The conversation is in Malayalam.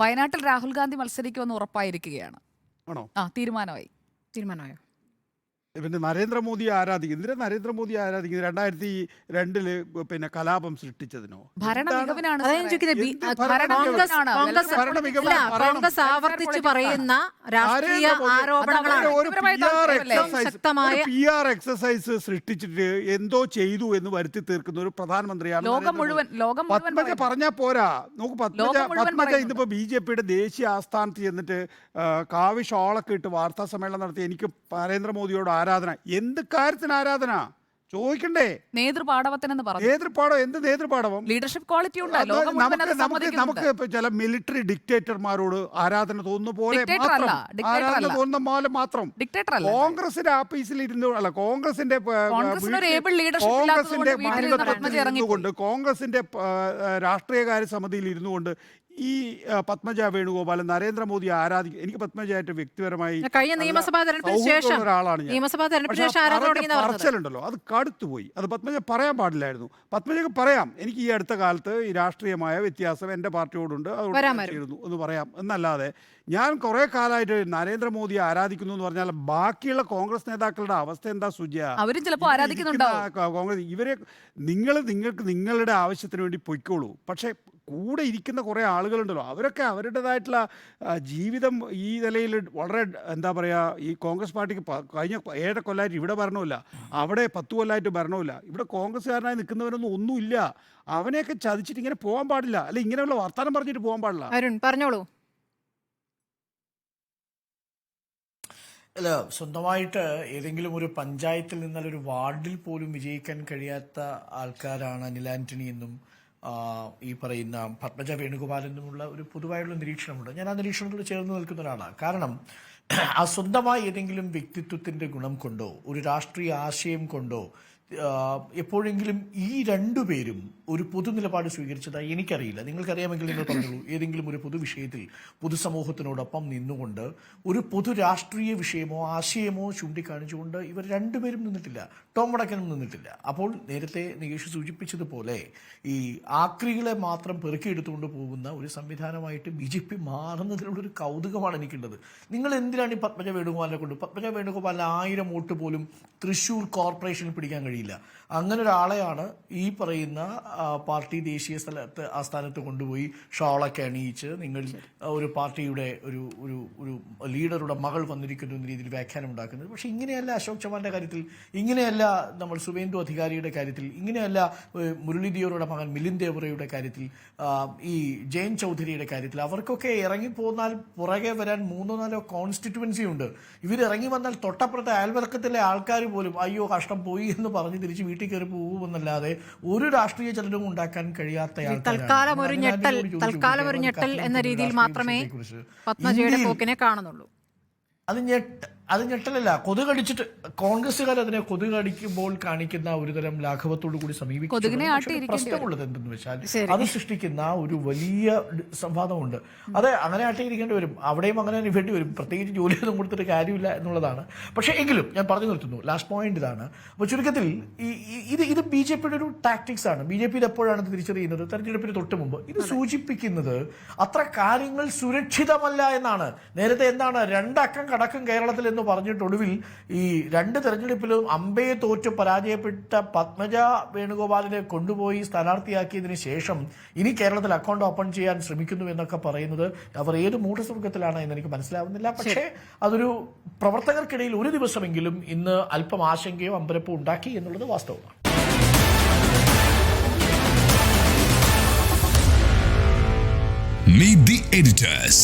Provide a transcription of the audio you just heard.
വയനാട്ടിൽ രാഹുൽ ഗാന്ധി മത്സരിക്കുമെന്ന് ഉറപ്പായിരിക്കുകയാണ്. ആണോ? ആ തീരുമാനമായി. തീരുമാനമായോ? പിന്നെ നരേന്ദ്രമോദിയെ ആരാധിക്കും? എന്തിനാ നരേന്ദ്രമോദിയെ ആരാധിക്കുന്നത് രണ്ടായിരത്തി രണ്ടിൽ പിന്നെ കലാപം സൃഷ്ടിച്ചതിനോ? കോൺഗ്രസ് ആവർത്തിച്ച് പറയുന്ന രാഷ്ട്രീയ ആരോപണങ്ങളാണ്. exercise സൃഷ്ടിച്ചിട്ട് എന്തോ ചെയ്തു എന്ന് വരുത്തി തീർക്കുന്ന ഒരു പ്രധാനമന്ത്രിയാണ് ലോകം മുഴുവൻ ലോകം മുഴുവൻ പത്മജ. പറഞ്ഞാ പോരാ. നോക്ക് പത്മജ പത്മജ. ഇന്നിപ്പോ ബി ജെ പിയുടെ ദേശീയ ആസ്ഥാനത്ത് ചെന്നിട്ട് കാവ്യ കാവി ഷോളൊക്കെ ഇട്ട് വാർത്താ സമ്മേളനം നടത്തി എനിക്ക് നരേന്ദ്രമോദിയോട് ആരാധന? എന്ത് കാര്യത്തിന് ആരാധന? ചോദിക്കണ്ടേ? നേതൃപാടവത്തിനെന്ന് പറഞ്ഞു. നേതൃപാടം എന്ത് നേതൃപാടവം? ലീഡർഷിപ്പ് ക്വാളിറ്റി ഉണ്ടല്ലോ നമുക്ക് നമുക്ക് ചില മിലിറ്ററി ഡിക്റ്റേറ്റർമാരോട് ആരാധന തോന്നുന്ന പോലെ മാത്രം. ആരാധന. തോന്നുന്ന പോലെ മാത്രം. കോൺഗ്രസിന്റെ ആഫീസിൽ ഇരുന്നു അല്ല കോൺഗ്രസിന്റെ കോൺഗ്രസിന്റെ കൊണ്ട് കോൺഗ്രസിന്റെ രാഷ്ട്രീയകാര്യ സമിതിയിൽ ഇരുന്നു കൊണ്ട് ഈ പത്മജ വേണുഗോപാലൻ നരേന്ദ്രമോദി ആരാധിക്കും എനിക്ക് പത്മജയായിട്ട് വ്യക്തിപരമായി കഴിഞ്ഞ നിയമസഭാ തെരഞ്ഞെടുപ്പിന് ശേഷം നിയമസഭാ തെരഞ്ഞെടുപ്പിന് ശേഷം പറച്ചിലുണ്ടല്ലോ. അത് കടുത്തുപോയി അത് പത്മജ പറയാൻ പാടില്ലായിരുന്നു. പത്മജക്ക് പറയാം. എനിക്ക് ഈ അടുത്ത കാലത്ത് ഈ രാഷ്ട്രീയമായ വ്യത്യാസം എന്റെ പാർട്ടിയോടുണ്ട്. അതുകൊണ്ട് എന്ന് പറയാം. എന്നല്ലാതെ ഞാൻ കുറേ കാലമായിട്ട് നരേന്ദ്രമോദിയെ ആരാധിക്കുന്നു എന്ന് പറഞ്ഞാൽ ബാക്കിയുള്ള കോൺഗ്രസ് നേതാക്കളുടെ അവസ്ഥ എന്താ സുജയ? അവരും ചിലപ്പോൾ ആരാധിക്കുന്നുണ്ടോ ആരാധിക്കുന്നുണ്ടാവും. കോൺഗ്രസ് ഇവരെ നിങ്ങൾ നിങ്ങൾക്ക് നിങ്ങളുടെ ആവശ്യത്തിന് വേണ്ടി പൊയ്ക്കോളൂ. പക്ഷേ കൂടെ ഇരിക്കുന്ന കുറേ ആളുകളുണ്ടല്ലോ. അവരൊക്കെ അവരുടേതായിട്ടുള്ള ജീവിതം ഈ നിലയിൽ വളരെ എന്താ പറയുക ഈ കോൺഗ്രസ് പാർട്ടിക്ക് കഴിഞ്ഞ ഏഴ കൊല്ലമായിട്ട് ഇവിടെ ഭരണമില്ല അവിടെ പത്ത് കൊല്ലമായിട്ട് ഭരണമില്ല ഇവിടെ കോൺഗ്രസ്സുകാരനായി നിൽക്കുന്നവരൊന്നും ഒന്നുമില്ല. അവനെയൊക്കെ ചതിച്ചിട്ട് ഇങ്ങനെ പോകാൻ പാടില്ല. അല്ല ഇങ്ങനെയുള്ള വർത്തമാനം പറഞ്ഞിട്ട് പോകാൻ പാടില്ല. അരുൺ പറഞ്ഞോളൂ. അല്ല സ്വന്തമായിട്ട് ഏതെങ്കിലും ഒരു പഞ്ചായത്തിൽ നിന്നാൽ ഒരു വാർഡിൽ പോലും വിജയിക്കാൻ കഴിയാത്ത ആൾക്കാരാണ് അനിൽ ആന്റണി എന്നും ഈ പറയുന്ന പത്മജ വേണുഗോപാൽ എന്നുമുള്ള ഒരു പൊതുവായുള്ള നിരീക്ഷണമുണ്ട്. ഞാൻ ആ നിരീക്ഷണത്തോട് ചേർന്ന് നിൽക്കുന്ന ഒരാളാണ് കാരണം ആ സ്വന്തമായി ഏതെങ്കിലും വ്യക്തിത്വത്തിന്റെ ഗുണം കൊണ്ടോ ഒരു രാഷ്ട്രീയ ആശയം കൊണ്ടോ എപ്പോഴെങ്കിലും ഈ രണ്ടു പേരും ഒരു പൊതു നിലപാട് സ്വീകരിച്ചതായി എനിക്കറിയില്ല. നിങ്ങൾക്കറിയാമെങ്കിൽ നിങ്ങൾ പറഞ്ഞോളൂ. ഏതെങ്കിലും ഒരു പൊതു പൊതുവിഷയത്തിൽ പൊതുസമൂഹത്തിനോടൊപ്പം നിന്നുകൊണ്ട് ഒരു പൊതു രാഷ്ട്രീയ വിഷയമോ ആശയമോ ചൂണ്ടിക്കാണിച്ചുകൊണ്ട് ഇവർ രണ്ടുപേരും നിന്നിട്ടില്ല. ടോം വടക്കനും നിന്നിട്ടില്ല. അപ്പോൾ നേരത്തെ നികേഷ് സൂചിപ്പിച്ചതുപോലെ ഈ ആക്രികളെ മാത്രം പെറുക്കിയെടുത്തുകൊണ്ട് പോകുന്ന ഒരു സംവിധാനമായിട്ട് ബി ജെ പി മാറുന്നതിനുള്ള ഒരു കൗതുകമാണ് എനിക്കുള്ളത്. നിങ്ങൾ എന്തിനാണ് ഈ പത്മജ വേണുഗോപാലിനെ കൊണ്ട്? പത്മജ വേണുഗോപാലിന് ആയിരം വോട്ട് പോലും തൃശൂർ കോർപ്പറേഷനിൽ പിടിക്കാൻ കഴിയില്ല അങ്ങനെ ഒരാളെയാണ് ഈ പറയുന്ന പാർട്ടി ദേശീയ സ്ഥലത്ത് ആസ്ഥാനത്ത് കൊണ്ടുപോയി ഷാളൊക്കെ അണിയിച്ച് നിങ്ങൾ ഒരു പാർട്ടിയുടെ ഒരു ഒരു ഒരു ലീഡറുടെ മകൾ വന്നിരിക്കുന്നു എന്ന രീതിയിൽ വ്യാഖ്യാനം ഉണ്ടാക്കുന്നത്. പക്ഷെ ഇങ്ങനെയല്ല അശോക് ചവാന്റെ കാര്യത്തിൽ ഇങ്ങനെയല്ല നമ്മൾ സുവേന്ദു അധികാരിയുടെ കാര്യത്തിൽ ഇങ്ങനെയല്ല ഏഹ്, മകൻ മിലിന്ദ് ദേവറയുടെ കാര്യത്തിൽ ഈ ജയൻ ചൗധരിയുടെ കാര്യത്തിൽ അവർക്കൊക്കെ ഇറങ്ങിപ്പോന്നാൽ പുറകെ വരാൻ മൂന്നോ നാലോ കോൺസ്റ്റിറ്റ്യുവൻസി ഉണ്ട്. ഇവർ ഇറങ്ങി വന്നാൽ തൊട്ടപ്പുറത്തെ അയൽവർക്കത്തിലെ ആൾക്കാർ പോലും അയ്യോ കഷ്ടം പോയി എന്ന് പറഞ്ഞ് തിരിച്ച് വീട്ടിൽ കയറി പോകുമെന്നല്ലാതെ ഒരു രാഷ്ട്രീയ ചലനവും ഉണ്ടാക്കാൻ കഴിയാത്ത തൽക്കാലം ഒരു ഞെട്ടൽ തൽക്കാലം ഒരു ഞെട്ടൽ എന്ന രീതിയിൽ മാത്രമേ പത്മജയുടെ പോക്കിനെ കാണുന്നുള്ളൂ. അത് ഞെട്ട് അത് ഞെട്ടലല്ല. കൊതുക് കടിച്ചിട്ട് കോൺഗ്രസ്സുകാർ അതിനെ കൊതുക് കടിക്കുമ്പോൾ കാണിക്കുന്ന ഒരുതരം ലാഘവത്തോടു കൂടി സമീപിക്കും. പ്രശ്നമുള്ളത് എന്തെന്ന് വെച്ചാൽ അത് സൃഷ്ടിക്കുന്ന ഒരു വലിയ സംവാദമുണ്ട്. അതെ അങ്ങനെ ആട്ടിയിരിക്കേണ്ടി വരും. അവിടെയും അങ്ങനെ അനുഭവേണ്ടി വരും. പ്രത്യേകിച്ച് ജോലിയൊന്നും കൊടുത്തിട്ട് കാര്യമില്ല എന്നുള്ളതാണ്. പക്ഷേ എങ്കിലും ഞാൻ പറഞ്ഞു നിർത്തുന്നു. ലാസ്റ്റ് പോയിന്റ് ഇതാണ്. അപ്പോൾ ചുരുക്കത്തിൽ ഈ ഇത് ഇത് ബി ജെ പിയുടെ ഒരു ടാക്ടിക്സ് ആണ്. ബി ജെ പി എപ്പോഴാണ് തിരിച്ചറിയുന്നത്? തെരഞ്ഞെടുപ്പിന് തൊട്ട് മുമ്പ്. ഇത് സൂചിപ്പിക്കുന്നത് അത്ര കാര്യങ്ങൾ സുരക്ഷിതമല്ല എന്നാണ്. നേരത്തെ എന്താണ്? രണ്ടക്കം കടക്കും കേരളത്തിൽ എന്ന് പറഞ്ഞിട്ട് ഒടുവിൽ ഈ രണ്ട് തെരഞ്ഞെടുപ്പിലും അമ്പയെ തോറ്റ് പരാജയപ്പെട്ട പത്മജ വേണുഗോപാലിനെ കൊണ്ടുപോയി സ്ഥാനാർത്ഥിയാക്കിയതിനു ശേഷം ഇനി കേരളത്തിൽ അക്കൗണ്ട് ഓപ്പൺ ചെയ്യാൻ ശ്രമിക്കുന്നു എന്നൊക്കെ പറയുന്നത് അവർ ഏത് മൂഢസ്വർഗത്തിലാണ് എന്ന് എനിക്ക് മനസ്സിലാവുന്നില്ല. പക്ഷേ അതൊരു പ്രവർത്തകർക്കിടയിൽ ഒരു ദിവസമെങ്കിലും ഇന്ന് അല്പം ആശങ്കയോ അമ്പരപ്പോ ഉണ്ടാക്കി എന്നുള്ളത് വാസ്തവമാണ്. Meet the editors.